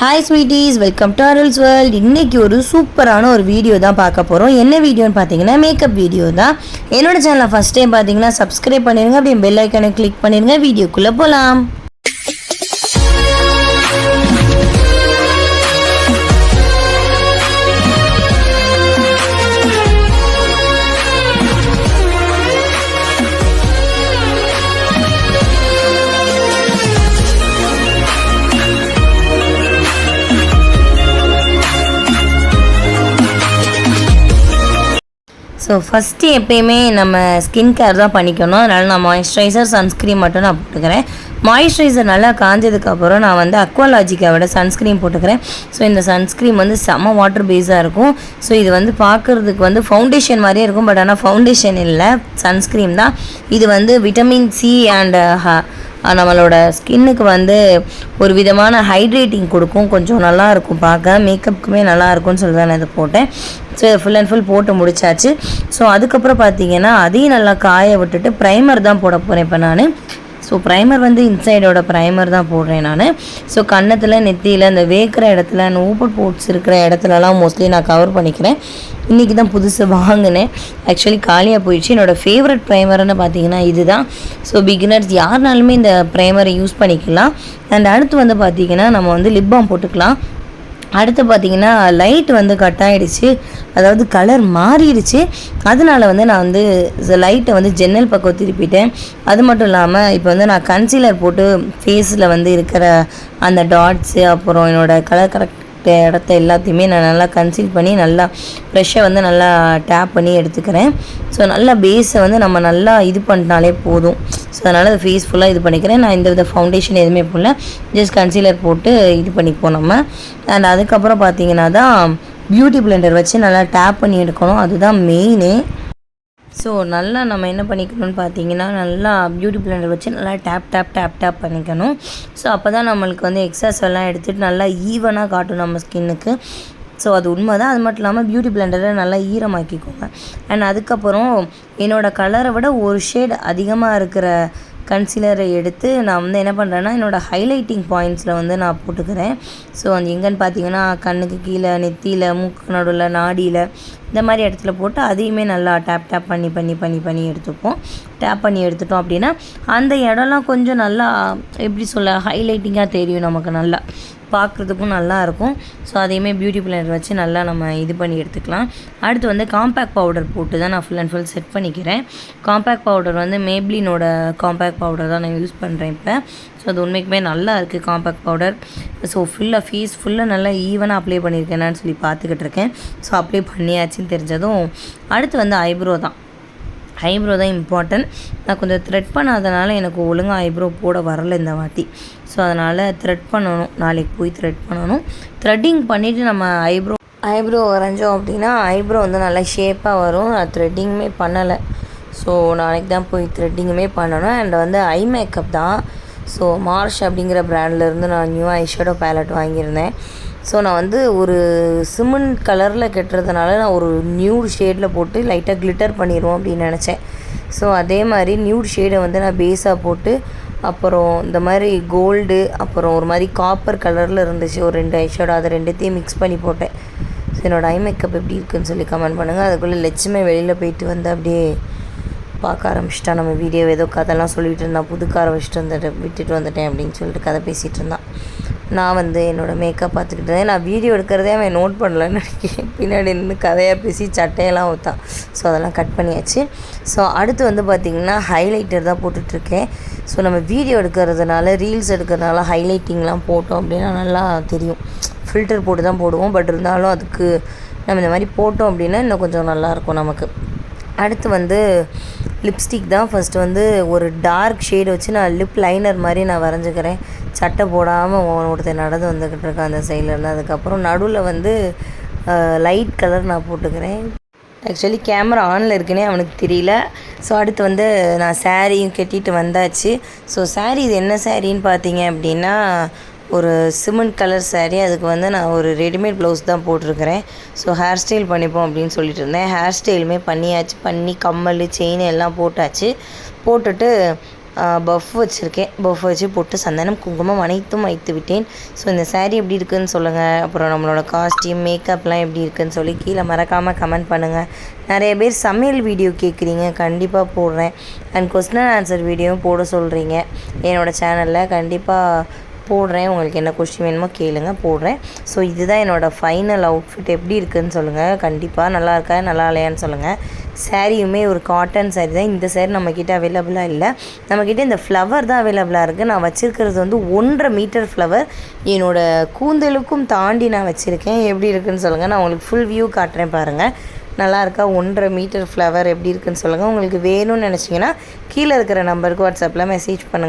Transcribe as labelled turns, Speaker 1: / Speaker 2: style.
Speaker 1: Hi sweeties welcome to Arul's world இன்றைக்கி ஒரு சூப்பரான ஒரு வீடியோ தான் பார்க்க போகிறோம் என்ன வீடியோன்னு பார்த்தீங்கன்னா மேக்கப் வீடியோ தான். என்னோட சேனலை ஃபஸ்ட் டைம் பார்த்தீங்கன்னா சப்ஸ்கிரைப் பண்ணிடுங்க அப்படியே பெல் ஐக்கனை கிளிக் பண்ணிடுங்க வீடியோக்குள்ளே போகலாம் ஸோ ஃபஸ்ட்டு எப்பயுமே நம்ம ஸ்கின் கேர் தான் பண்ணிக்கணும். அதனால் நான் மாய்ஸ்சரைசர் சன்ஸ்க்ரீன் மட்டும் நான் போட்டுக்கிறேன். மாய்ஸ்சரைசர் நல்லா காஞ்சதுக்கப்புறம் நான் வந்து அக்வாலாஜிக்காவோட சன்ஸ்க்ரீன் போட்டுக்கிறேன். ஸோ இந்த சன்ஸ்க்ரீன் வந்து செம்ம வாட்டர் பேஸாக இருக்கும். ஸோ இது வந்து பார்க்குறதுக்கு வந்து ஃபவுண்டேஷன் மாதிரியே இருக்கும். பட் ஆனால் ஃபவுண்டேஷன் இல்லை. சன்ஸ்க்ரீன் தான். இது வந்து விட்டமின் சி அண்ட் நம்மளோட ஸ்கின்னுக்கு வந்து ஒரு விதமான ஹைட்ரேட்டிங் கொடுக்கும். கொஞ்சம் நல்லா இருக்கும் பார்க்க. மேக்கப்புக்குமே நல்லா இருக்கும்னு சொல்லி தான் நான் இதை போட்டேன். ஸோ ஃபுல் அண்ட் ஃபுல் போட்டு முடிச்சாச்சு. ஸோ அதுக்கப்புறம் பார்த்தீங்கன்னா அதையும் நல்லா காய விட்டுட்டு ப்ரைமர் தான் போட போகிறேன் இப்போ நான். ஸோ ப்ரைமர் வந்து இன்சைடோட ப்ரைமர் தான் போடுறேன் நான். ஸோ கன்னத்தில் நெத்தியில் அந்த வேக்கிற இடத்துல அந்த ஊப்பர் போட்ஸ் இருக்கிற இடத்துலலாம் மோஸ்ட்லி நான் கவர் பண்ணிக்கிறேன். இன்றைக்கி தான் புதுசு வாங்கினேன். ஆக்சுவலி காலியாக போயிடுச்சு. என்னோடய ஃபேவரட் ப்ரைமர்னு பார்த்தீங்கன்னா இதுதான். ஸோ பிகினர்ஸ் யாருனாலுமே இந்த ப்ரைமரை யூஸ் பண்ணிக்கலாம். அண்ட் அடுத்து வந்து பார்த்திங்கன்னா நம்ம வந்து லிப் பாம் போட்டுக்கலாம். அடுத்து பார்த்தீங்கன்னா லைட் வந்து கட் ஆகிடுச்சு அதாவது கலர் மாறிடுச்சு. அதனால வந்து நான் வந்து லைட்டை வந்து ஜன்னல் பக்கம் திருப்பிட்டேன். அது மட்டும் இல்லாமல் இப்போ வந்து நான் கன்சீலர் போட்டு ஃபேஸில் வந்து இருக்கிற அந்த டாட்ஸு அப்புறம் என்னோடய கலர் கரெக்ட் இடத்த எல்லாத்தையுமே நான் நல்லா கன்சீல் பண்ணி நல்லா ப்ரெஷ்ஷை வந்து நல்லா டேப் பண்ணி எடுத்துக்கிறேன். ஸோ நல்லா பேஸை வந்து நம்ம நல்லா இது பண்ணிட்டாலே போதும். ஸோ அதனால் அது ஃபேஸ் ஃபுல்லாக இது பண்ணிக்கிறேன். நான் இந்த வித ஃபவுண்டேஷன் எதுவுமே போடல. ஜஸ்ட் கன்சீலர் போட்டு இது பண்ணிப்போம் நம்ம. அண்ட் அதுக்கப்புறம் பார்த்தீங்கன்னா தான் பியூட்டி பிளெண்டர் வச்சு நல்லா டேப் பண்ணி எடுக்கணும். அதுதான் மெயினே ஸோ நல்லா நம்ம என்ன பண்ணிக்கணும்னு பார்த்தீங்கன்னா நல்லா பியூட்டி பிளண்டர் வச்சு நல்லா டேப் டேப் டேப் டேப் பண்ணிக்கணும். ஸோ அப்போ தான் நம்மளுக்கு வந்து எக்ஸஸ் எல்லாம் எடுத்துகிட்டு நல்லா ஈவனாக காட்டும் நம்ம ஸ்கின்னுக்கு ஸோ அது உண்மை தான் அது மட்டும் இல்லாமல் பியூட்டி பிளண்டரை நல்லா ஈரமாக்கிக்கோங்க. அண்ட் அதுக்கப்புறம் என்னோடய கலரை விட ஒரு ஷேட் அதிகமாக இருக்கிற கன்சீலரை எடுத்து நான் வந்து என்ன பண்ணுறேன்னா என்னோடய ஹைலைட்டிங் பாயிண்ட்ஸில் வந்து நான் போட்டுக்கிறேன். ஸோ அந்த எங்கன்னு பார்த்தீங்கன்னா கண்ணுக்கு கீழே நெத்தியில் மூக்கு நடுவில் நாடியில் இந்த மாதிரி இடத்துல போட்டு அதையுமே நல்லா டேப் டேப் பண்ணி பண்ணி பண்ணி பண்ணி எடுத்துப்போம். டேப் பண்ணி எடுத்துட்டோம் அப்படின்னா அந்த இடம்லாம் கொஞ்சம் நல்லா எப்படி சொல்ல ஹைலைட்டிங்காக தெரியும் நமக்கு நல்லா. பார்க்குறதுக்கும் நல்லாயிருக்கும். ஸோ அதையுமே பியூட்டி பிளேனர் வச்சு நல்லா நம்ம இது பண்ணி எடுத்துக்கலாம். அடுத்து வந்து காம்பேக்ட் பவுடர் போட்டு தான் நான் ஃபுல் அண்ட் ஃபுல் செட் பண்ணிக்கிறேன். காம்பேக்ட் பவுடர் வந்து மேப்ளினோட காம்பேக்ட் பவுடர் தான் நான் யூஸ் பண்ணுறேன் இப்போ. ஸோ அது உண்மைக்குமே நல்லா இருக்குது காம்பேக்ட் பவுடர் ஸோ ஃபுல்லாக ஃபீஸ் ஃபுல்லாக நல்லா ஈவனாக அப்ளை பண்ணியிருக்கேனான்னு சொல்லி பார்த்துக்கிட்டு இருக்கேன். ஸோ அப்ளை பண்ணியாச்சுன்னு தெரிஞ்சதும் அடுத்து வந்து ஐப்ரோ தான். ஐப்ரோ தான் இம்பார்ட்டன்ட் நான் கொஞ்சம் த்ரெட் பண்ணாதனால எனக்கு ஒழுங்காக ஐப்ரோ போட வரல இந்த வாட்டி. ஸோ அதனால் த்ரெட் பண்ணணும். நாளைக்கு போய் த்ரெட் பண்ணணும். த்ரெட்டிங் பண்ணிவிட்டு நம்ம ஐப்ரோ ஐப்ரோ வரைஞ்சோம் அப்படின்னா ஐப்ரோ வந்து நல்லா ஷேப்பாக வரும். நான் த்ரெட்டிங்குமே பண்ணலை. ஸோ நாளைக்கு தான் போய் த்ரெட்டிங்குமே பண்ணணும். அண்ட் வந்து ஐ மேக்கப் தான். ஸோ மார்ஷ் அப்படிங்கிற ப்ராண்ட்லேருந்து நான் நியூ ஐஷேடோ பேலட் வாங்கியிருந்தேன். ஸோ நான் வந்து ஒரு சிமெண்ட் கலரில் கட்டுறதுனால நான் ஒரு நியூட் ஷேடில் போட்டு லைட்டாக கிளிட்டர் பண்ணிடுவோம் அப்படின்னு நினச்சேன். ஸோ அதே மாதிரி நியூட் ஷேடை வந்து நான் பேஸாக போட்டு அப்புறம் இந்த மாதிரி கோல்டு அப்புறம் ஒரு மாதிரி காப்பர் கலரில் இருந்துச்சு ஒரு ரெண்டு ஐஷேடோ அதை ரெண்டுத்தையும் மிக்ஸ் பண்ணி போட்டேன். ஸோ என்னோடய ஐ மேக்கப் எப்படி இருக்குன்னு சொல்லி கமெண்ட் பண்ணுங்கள் அதுக்குள்ளே லட்சுமே வெளியில் போயிட்டு வந்து அப்படியே பார்க்க ஆரம்பிச்சிட்டா. நம்ம வீடியோ ஏதோ கதைலாம் சொல்லிகிட்டு இருந்தான் புது காரை வச்சுட்டு வந்துட்டு விட்டுட்டு வந்துட்டேன் அப்படின்னு சொல்லிட்டு கதை பேசிகிட்டு இருந்தான். நான் வந்து என்னோடய மேக்கப் பார்த்துக்கிட்டு இருந்தேன். நான் வீடியோ எடுக்கிறதே அவன் நோட் பண்ணலன்னு நினைக்கிறேன். பின்னாடி நின்று கதையாக பேசி சட்டையெல்லாம் ஊற்றான் ஸோ அதெல்லாம் கட் பண்ணியாச்சு. ஸோ அடுத்து வந்து பார்த்திங்கன்னா ஹைலைட்டர் தான் போட்டுட்ருக்கேன். ஸோ நம்ம வீடியோ எடுக்கிறதுனால ரீல்ஸ் எடுக்கிறதுனால ஹைலைட்டிங்லாம் போட்டோம் அப்படின்னா நல்லா தெரியும். ஃபில்டர் போட்டு தான் போடுவோம். பட் இருந்தாலும் அதுக்கு நம்ம இந்த மாதிரி போட்டோம் அப்படின்னா இன்னும் கொஞ்சம் நல்லாயிருக்கும் நமக்கு. அடுத்து வந்து லிப்ஸ்டிக் தான் ஃபஸ்ட்டு வந்து ஒரு டார்க் ஷேடு வச்சு நான் லிப் லைனர் மாதிரி நான் வரைஞ்சிக்கிறேன். சட்டை போடாமல் ஒருத்தர் நடந்து வந்துக்கிட்டு இருக்கேன் அந்த சைட்லேருந்து அதுக்கப்புறம் நடுவில் வந்து லைட் கலர் நான் போட்டுக்கிறேன். ஆக்சுவலி கேமரா ஆனில் இருக்குன்னே அவனுக்கு தெரியல. ஸோ அடுத்து வந்து நான் சாரியும் கட்டிட்டு வந்தாச்சு. ஸோ சாரீ இது என்ன சாரின்னு பார்த்தீங்க அப்படின்னா ஒரு சிமெண்ட் கலர் சாரீ அதுக்கு வந்து நான் ஒரு ரெடிமேட் ப்ளவுஸ் தான் போட்டிருக்கிறேன். ஸோ ஹேர் ஸ்டைல் பண்ணிப்போம் அப்படின்னு சொல்லிட்டு இருந்தேன். ஹேர் ஸ்டைலுமே பண்ணியாச்சு பண்ணி கம்மல் செயின் எல்லாம் போட்டாச்சு. போட்டுட்டு பஃப் வச்சுருக்கேன். பஃப் வச்சு போட்டு சந்தனம் குங்குமம் அனைத்தும் வைத்து விட்டேன். ஸோ இந்த சேரீ எப்படி இருக்குன்னு சொல்லுங்கள் அப்புறம் நம்மளோட காஸ்டியூம் மேக்கப்லாம் எப்படி இருக்குன்னு சொல்லி கீழே மறக்காமல் கமெண்ட் பண்ணுங்கள் நிறைய பேர் சமையல் வீடியோ கேட்குறீங்க கண்டிப்பாக போடுறேன். அண்ட் கொஸ்டின் ஆன்சர் வீடியோவும் போட சொல்கிறீங்க என்னோடய சேனலில் கண்டிப்பாக போடுறேன். உங்களுக்கு என்ன கொஷின் வேணுமோ கேளுங்க போடுறேன். ஸோ இதுதான் என்னோடய ஃபைனல் அவுட்ஃபிட் எப்படி இருக்குன்னு சொல்லுங்கள் கண்டிப்பாக நல்லா இருக்கா நல்லா இல்லையான்னு சொல்லுங்கள் சாரியுமே ஒரு காட்டன் saree தான். இந்த சேரீ நம்மக்கிட்ட அவைலபிளாக இல்லை. நம்மக்கிட்ட இந்த ஃப்ளவர் தான் அவைலபிளாக இருக்குது நான் வச்சுருக்கிறது வந்து ஒன்றரை மீட்டர் ஃப்ளவர் என்னோடய கூந்தலுக்கும் தாண்டி நான் வச்சுருக்கேன். எப்படி இருக்குன்னு சொல்லுங்கள் நான் உங்களுக்கு ஃபுல் வியூ காட்டுறேன் பாருங்கள் நல்லா இருக்கா? ஒன்றரை மீட்டர் ஃப்ளவர் எப்படி இருக்குன்னு சொல்லுங்கள் உங்களுக்கு வேணும்னு நினச்சிங்கன்னா கீழே இருக்கிற நம்பருக்கு வாட்ஸ்அப்பில் மெசேஜ் பண்ணுங்கள்